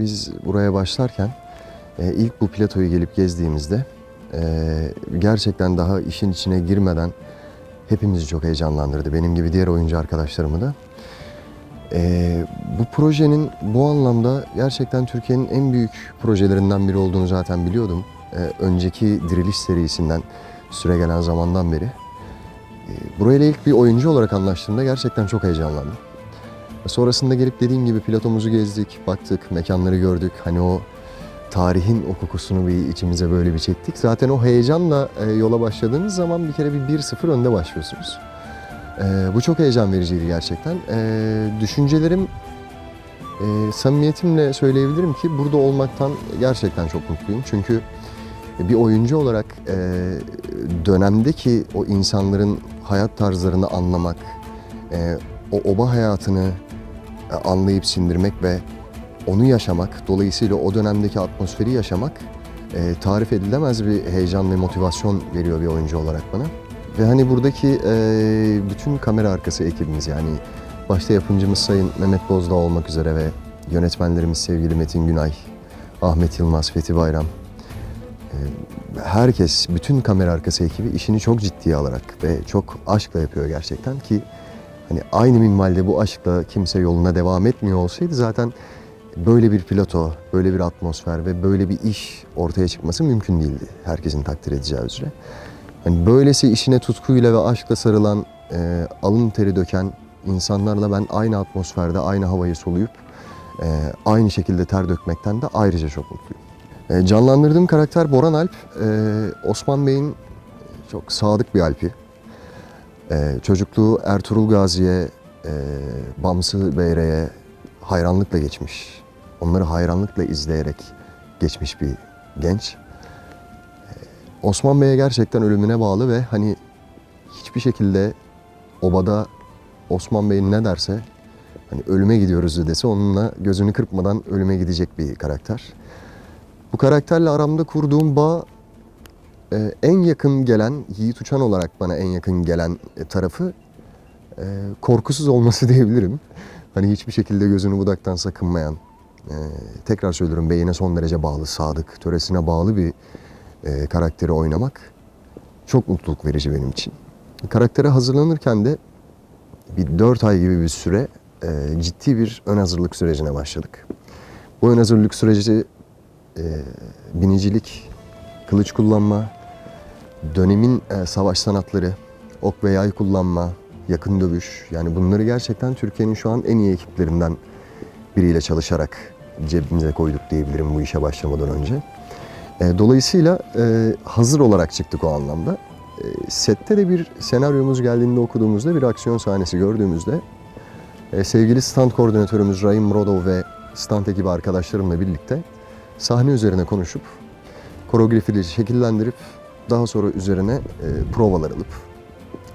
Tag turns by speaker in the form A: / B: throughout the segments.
A: biz buraya başlarken e, ilk bu platoyu gelip gezdiğimizde e, gerçekten daha işin içine girmeden hepimizi çok heyecanlandırdı. Benim gibi diğer oyuncu arkadaşlarımı da. E, bu projenin bu anlamda gerçekten Türkiye'nin en büyük projelerinden biri olduğunu zaten biliyordum. Önceki Diriliş serisinden süre gelen zamandan beri. E, burayla ilk bir oyuncu olarak anlaştığımda gerçekten çok heyecanlandım. Sonrasında gelip dediğim gibi platomuzu gezdik, baktık, mekanları gördük. Hani o tarihin o kokusunu bir içimize böyle bir çektik. Zaten o heyecanla e, yola başladığınız zaman bir kere bir 1-0 önde başlıyorsunuz. E, bu çok heyecan vericiydi gerçekten. E, düşüncelerim, samimiyetimle söyleyebilirim ki burada olmaktan gerçekten çok mutluyum. Çünkü bir oyuncu olarak dönemdeki o insanların hayat tarzlarını anlamak, o oba hayatını anlayıp sindirmek ve onu yaşamak, dolayısıyla o dönemdeki atmosferi yaşamak e, tarif edilemez bir heyecan ve motivasyon veriyor bir oyuncu olarak bana. Ve hani buradaki e, bütün kamera arkası ekibimiz yani başta yapımcımız Sayın Mehmet Bozdağ olmak üzere ve yönetmenlerimiz sevgili Metin Günay, Ahmet Yılmaz, Fethi Bayram, e, herkes, bütün kamera arkası ekibi işini çok ciddiye alarak ve çok aşkla yapıyor gerçekten ki Hani aynı minvalde bu aşkla kimse yoluna devam etmiyor olsaydı zaten böyle bir piloto, böyle bir atmosfer ve böyle bir iş ortaya çıkması mümkün değildi. Herkesin takdir edeceği üzere. Hani böylesi işine tutkuyla ve aşkla sarılan, e, alın teri döken insanlarla ben aynı atmosferde, aynı havayı soluyup e, aynı şekilde ter dökmekten de ayrıca çok mutluyum. E, canlandırdığım karakter Boran Alp, e, Osman Bey'in çok sadık bir Alp'i. Ee, çocukluğu Ertuğrul Gazi'ye, e, Bamsı Beyre'ye hayranlıkla geçmiş. Onları hayranlıkla izleyerek geçmiş bir genç. Ee, Osman Bey'e gerçekten ölümüne bağlı ve hani hiçbir şekilde obada Osman Bey ne derse hani ölüme gidiyoruz dese onunla gözünü kırpmadan ölüme gidecek bir karakter. Bu karakterle aramda kurduğum bağ ee, en yakın gelen, Yiğit Uçan olarak bana en yakın gelen e, tarafı e, korkusuz olması diyebilirim. Hani hiçbir şekilde gözünü budaktan sakınmayan, e, tekrar söylüyorum beyine son derece bağlı, sadık, töresine bağlı bir e, karakteri oynamak çok mutluluk verici benim için. Karaktere hazırlanırken de bir dört ay gibi bir süre e, ciddi bir ön hazırlık sürecine başladık. Bu ön hazırlık süreci e, binicilik, kılıç kullanma, dönemin e, savaş sanatları, ok ve yay kullanma, yakın dövüş yani bunları gerçekten Türkiye'nin şu an en iyi ekiplerinden biriyle çalışarak cebimize koyduk diyebilirim bu işe başlamadan önce. E, dolayısıyla e, hazır olarak çıktık o anlamda. Sette de bir senaryomuz geldiğinde okuduğumuzda bir aksiyon sahnesi gördüğümüzde sevgili stand koordinatörümüz Rahim Murodov ve stand ekibi arkadaşlarımla birlikte sahne üzerine konuşup koreografileri şekillendirip daha sonra üzerine e, provalar alıp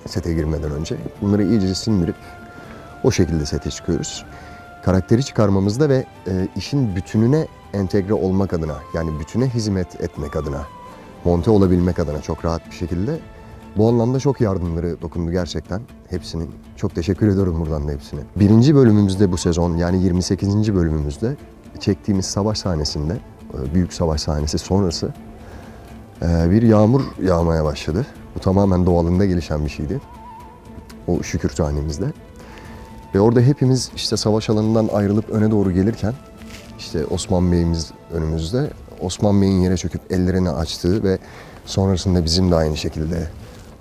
A: sete girmeden önce bunları iyice sindirip o şekilde sete çıkıyoruz. Karakteri çıkarmamızda ve e, işin bütününe entegre olmak adına yani bütüne hizmet etmek adına monte olabilmek adına çok rahat bir şekilde bu anlamda çok yardımları dokundu gerçekten hepsinin. Çok teşekkür ediyorum buradan da hepsine. Birinci bölümümüzde bu sezon yani 28. bölümümüzde çektiğimiz savaş sahnesinde, e, büyük savaş sahnesi sonrası bir yağmur yağmaya başladı. Bu tamamen doğalında gelişen bir şeydi. O şükür tanemizde. Ve orada hepimiz işte savaş alanından ayrılıp öne doğru gelirken işte Osman Bey'imiz önümüzde. Osman Bey'in yere çöküp ellerini açtığı ve sonrasında bizim de aynı şekilde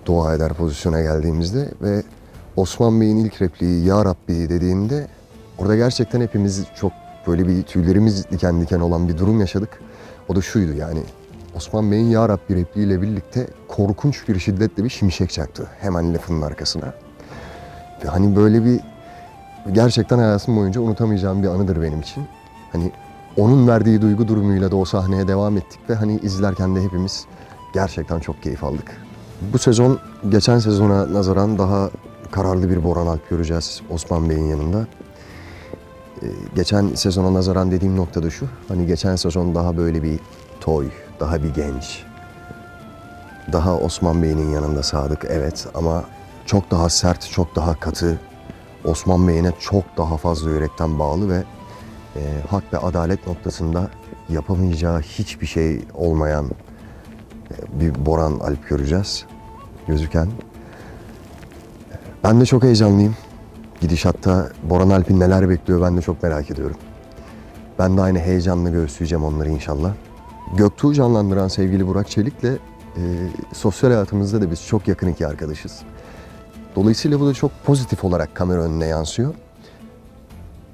A: dua eder pozisyona geldiğimizde ve Osman Bey'in ilk repliği Ya Rabbi dediğinde orada gerçekten hepimiz çok böyle bir tüylerimiz diken diken olan bir durum yaşadık. O da şuydu yani Osman Bey'in Ya Rabbi repliğiyle birlikte korkunç bir şiddetle bir şimşek çaktı hemen lafının arkasına. Ve hani böyle bir gerçekten hayatım boyunca unutamayacağım bir anıdır benim için. Hani onun verdiği duygu durumuyla da o sahneye devam ettik ve hani izlerken de hepimiz gerçekten çok keyif aldık. Bu sezon geçen sezona nazaran daha kararlı bir Boran Alp göreceğiz Osman Bey'in yanında. Ee, Geçen sezona nazaran dediğim nokta da şu. Hani geçen sezon daha böyle bir toy, daha bir genç. Daha Osman Bey'in yanında sadık evet ama çok daha sert, çok daha katı. Osman Bey'ine çok daha fazla yürekten bağlı ve e, hak ve adalet noktasında yapamayacağı hiçbir şey olmayan e, bir Boran Alp göreceğiz gözüken. Ben de çok heyecanlıyım. Gidişatta Boran Alp'in neler bekliyor ben de çok merak ediyorum. Ben de aynı heyecanla göğüsleyeceğim onları inşallah. Göktuğ'u canlandıran sevgili Burak Çelik'le e, sosyal hayatımızda da biz çok yakın iki arkadaşız. Dolayısıyla bu da çok pozitif olarak kamera önüne yansıyor.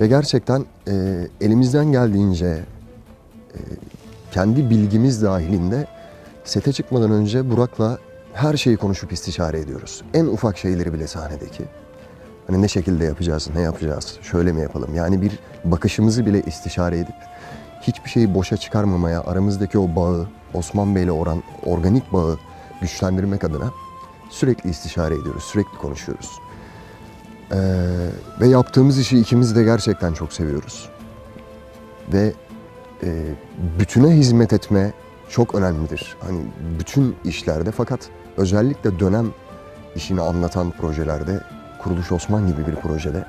A: Ve gerçekten e, elimizden geldiğince e, kendi bilgimiz dahilinde sete çıkmadan önce Burak'la her şeyi konuşup istişare ediyoruz. En ufak şeyleri bile sahnedeki. Hani ne şekilde yapacağız, ne yapacağız, şöyle mi yapalım? Yani bir bakışımızı bile istişare edip hiçbir şeyi boşa çıkarmamaya, aramızdaki o bağı, Osman Bey'le oran organik bağı güçlendirmek adına sürekli istişare ediyoruz, sürekli konuşuyoruz. Ee, ve yaptığımız işi ikimiz de gerçekten çok seviyoruz. Ve e, bütüne hizmet etme çok önemlidir. Hani bütün işlerde fakat özellikle dönem işini anlatan projelerde, Kuruluş Osman gibi bir projede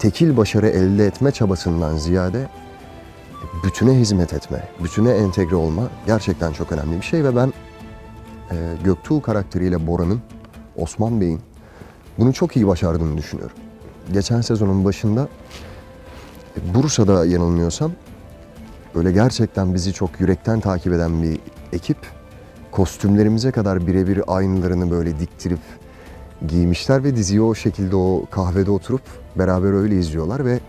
A: tekil başarı elde etme çabasından ziyade bütüne hizmet etme, bütüne entegre olma gerçekten çok önemli bir şey ve ben e, Göktuğ karakteriyle Bora'nın, Osman Bey'in bunu çok iyi başardığını düşünüyorum. Geçen sezonun başında e, Bursa'da yanılmıyorsam böyle gerçekten bizi çok yürekten takip eden bir ekip kostümlerimize kadar birebir aynılarını böyle diktirip giymişler ve diziyi o şekilde o kahvede oturup beraber öyle izliyorlar ve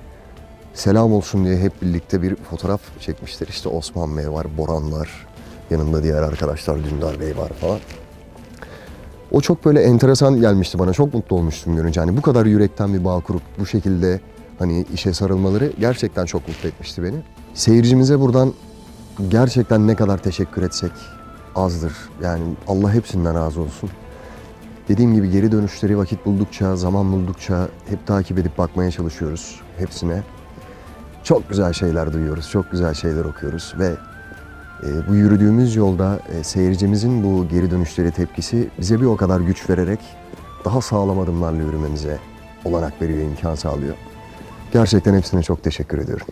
A: selam olsun diye hep birlikte bir fotoğraf çekmişler. İşte Osman Bey var, Boran var, yanında diğer arkadaşlar Dündar Bey var falan. O çok böyle enteresan gelmişti bana. Çok mutlu olmuştum görünce. Hani bu kadar yürekten bir bağ kurup bu şekilde hani işe sarılmaları gerçekten çok mutlu etmişti beni. Seyircimize buradan gerçekten ne kadar teşekkür etsek azdır. Yani Allah hepsinden razı olsun. Dediğim gibi geri dönüşleri vakit buldukça, zaman buldukça hep takip edip bakmaya çalışıyoruz hepsine. Çok güzel şeyler duyuyoruz, çok güzel şeyler okuyoruz ve e, bu yürüdüğümüz yolda e, seyircimizin bu geri dönüşleri tepkisi bize bir o kadar güç vererek daha sağlam adımlarla yürümemize olanak veriyor, imkan sağlıyor. Gerçekten hepsine çok teşekkür ediyorum.